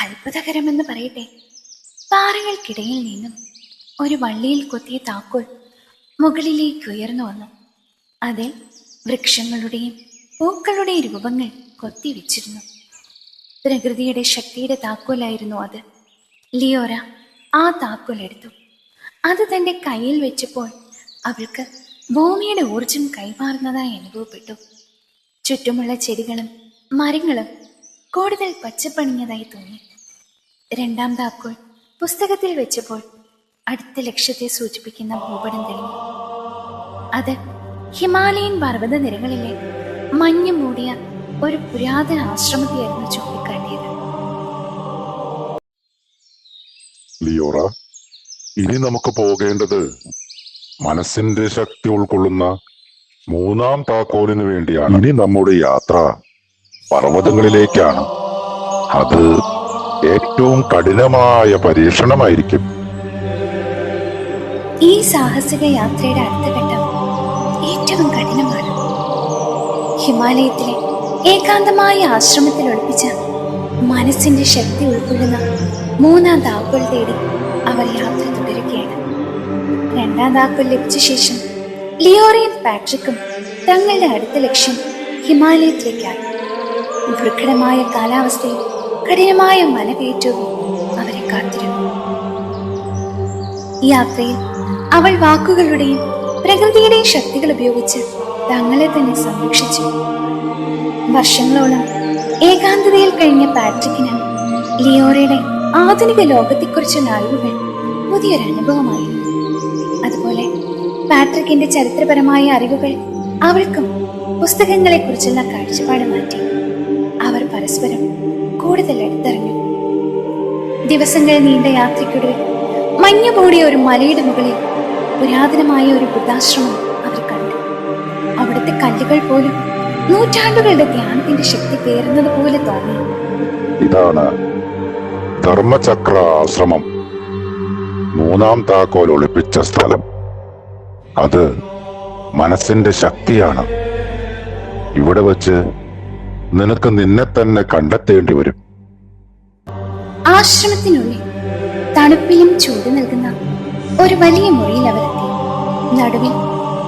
അത്ഭുതകരമെന്ന് പറയട്ടെ. പാറകൾക്കിടയിൽ നിന്നും ഒരു വള്ളിയിൽ കൊത്തിയ താക്കോൽ മുകളിലേക്ക് ഉയർന്നു വന്നു. അതിൽ വൃക്ഷങ്ങളുടെയും പൂക്കളുടെയും രൂപങ്ങൾ കൊത്തിവെച്ചിരുന്നു പ്രകൃതിയുടെ ശക്തിയുടെ താക്കോലായിരുന്നു അത്. ലിയോറ ആ താക്കോൽ എടുത്തു. അത് തന്റെ കയ്യിൽ വെച്ചപ്പോൾ അവൾക്ക് ഭൂമിയുടെ ഊർജം കൈമാറുന്നതായി അനുഭവപ്പെട്ടു. ചുറ്റുമുള്ള ചെടികളും മരങ്ങളും കൂടുതൽ പച്ചപ്പണിഞ്ഞതായി തോന്നി. രണ്ടാം താക്കോൽ പുസ്തകത്തിൽ വെച്ചപ്പോൾ അടുത്ത ലക്ഷ്യത്തെ സൂചിപ്പിക്കുന്ന ഭൂപടം തെളിഞ്ഞു. അത് ഹിമാലയൻ പർവത നിരകളിലെ മഞ്ഞ് മൂടിയ ഒരു പുരാതന ആശ്രമത്തെയായിരുന്നു ചൂണ്ടിക്കാട്ടിയത്. ലിയോറ ഇനി നമുക്ക് പോകേണ്ടത് മനസ്സിന്റെ ശക്തി ഉൾക്കൊള്ളുന്ന മൂന്നാം താക്കോലിന് വേണ്ടിയാണ്. ഇനി നമ്മുടെ യാത്ര പർവതങ്ങളിലേക്കാണ്. അത് ഏറ്റവും കഠിനമായ പരീക്ഷണമായിരിക്കും. ഈ സാഹസിക യാത്രയുടെ അടുത്ത ഘട്ടം ഏറ്റവും കഠിനമാണ്. ഹിമാലയത്തിലെ ഏകാന്തമായ ആശ്രമത്തിൽ ഒളിപ്പിച്ച മനസ്സിന്റെ ശക്തി ഉൾക്കൊള്ളുന്ന മൂന്നാം താക്കോൽ തേടി അവർ യാത്ര തുടരുകയാണ്. രണ്ടാം താക്കോൽ ലഭിച്ച ശേഷം ലിയോറിയും പാട്രിക്കും തങ്ങളുടെ അടുത്ത ലക്ഷ്യം ഹിമാലയത്തിലേക്കായി ദുർഘടമായ കാലാവസ്ഥയും കഠിനമായ മലകയറ്റവും അവരെ കാത്തിരുന്നു. യാത്രയിൽ അവൾ വാക്കുകളുടെയും പ്രകൃതിയുടെയും ശക്തികൾ ഉപയോഗിച്ച് തങ്ങളെ തന്നെ സംരക്ഷിച്ചു. വർഷങ്ങളോളം ഏകാന്തതയിൽ കഴിഞ്ഞ പാട്രിക്കിന് ലിയോറയുടെ ആധുനിക ലോകത്തെക്കുറിച്ചുള്ള അറിവുകൾ പുതിയൊരു അനുഭവമായിരുന്നു. അതുപോലെ പാട്രിക്കിന്റെ ചരിത്രപരമായ അറിവുകൾ അവൾക്കും പുസ്തകങ്ങളെക്കുറിച്ചുള്ള കാഴ്ചപ്പാട് മാറ്റി. അവർ പരസ്പരം കൂടുതൽ അടുത്തറിഞ്ഞു ദിവസങ്ങൾ നീണ്ട യാത്രയ്ക്കൊടുവിൽ മഞ്ഞു മൂടിയ ഒരു മലയുടെ മുകളിൽ പുരാതനമായ ഒരു ബുദ്ധാശ്രമം അവർ കണ്ടു. അവിടുത്തെ കല്ലുകൾ പോലും നൂറ്റാണ്ടുകളുടെ ധ്യാനത്തിന്റെ ശക്തി പേറുന്നത് പോലെ തോന്നി. ഇതാണ് ധർമ്മചക്ര ആശ്രമം. മൂന്നാം താക്കോൽ ഒളിപ്പിച്ച സ്ഥലം. അത് മനസ്സിന്റെ ശക്തിയാണ്. ഇവിടെ വച്ച് നിനക്ക് നിന്നെ തന്നെ കണ്ടെത്തേണ്ടി വരും. ആശ്രമത്തിനുള്ളിൽ തണുപ്പിലും ചൂട് നൽകുന്ന ഒരു വലിയ മുറിയിൽ അവരെത്തി. നടുവിൽ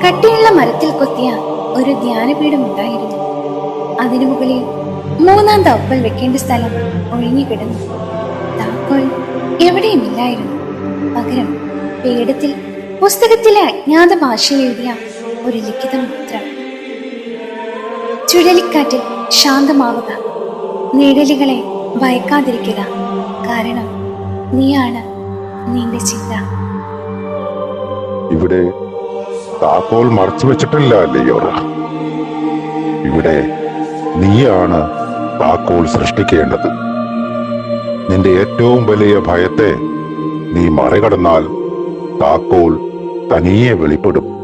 കട്ടിയുള്ള മരത്തിൽ കൊത്തിയ ഒരു ധ്യാനപീഠം ഉണ്ടായിരുന്നു. അതിനു മുകളിൽ മൂന്നാം തപ്പൽ വെക്കേണ്ട സ്ഥലം ഒഴിഞ്ഞുകിടന്നു. താക്കോൽ എവിടെയുമില്ലായിരുന്നു. പകരം പേടത്തിൽ പുസ്തകത്തിലെ അജ്ഞാത ഭാഷയിൽ എഴുതിയ ഒരു ലിഖിതം മാത്രം. ചുഴലിക്കാറ്റിൽ ശാന്തമാവുക. നിഴലുകളെ ഭയക്കാതിരിക്കുക. കാരണം നീയാണ് നിന്റെ ചിന്ത. ഇവിടെ താക്കോൽ മറച്ചു വെച്ചിട്ടില്ല ലിയോറ ഇവിടെ നീയാണ് താക്കോൽ സൃഷ്ടിക്കേണ്ടത്. നിന്റെ ഏറ്റവും വലിയ ഭയത്തെ നീ മറികടന്നാൽ താക്കോൽ തനിയെ വെളിപ്പെടും.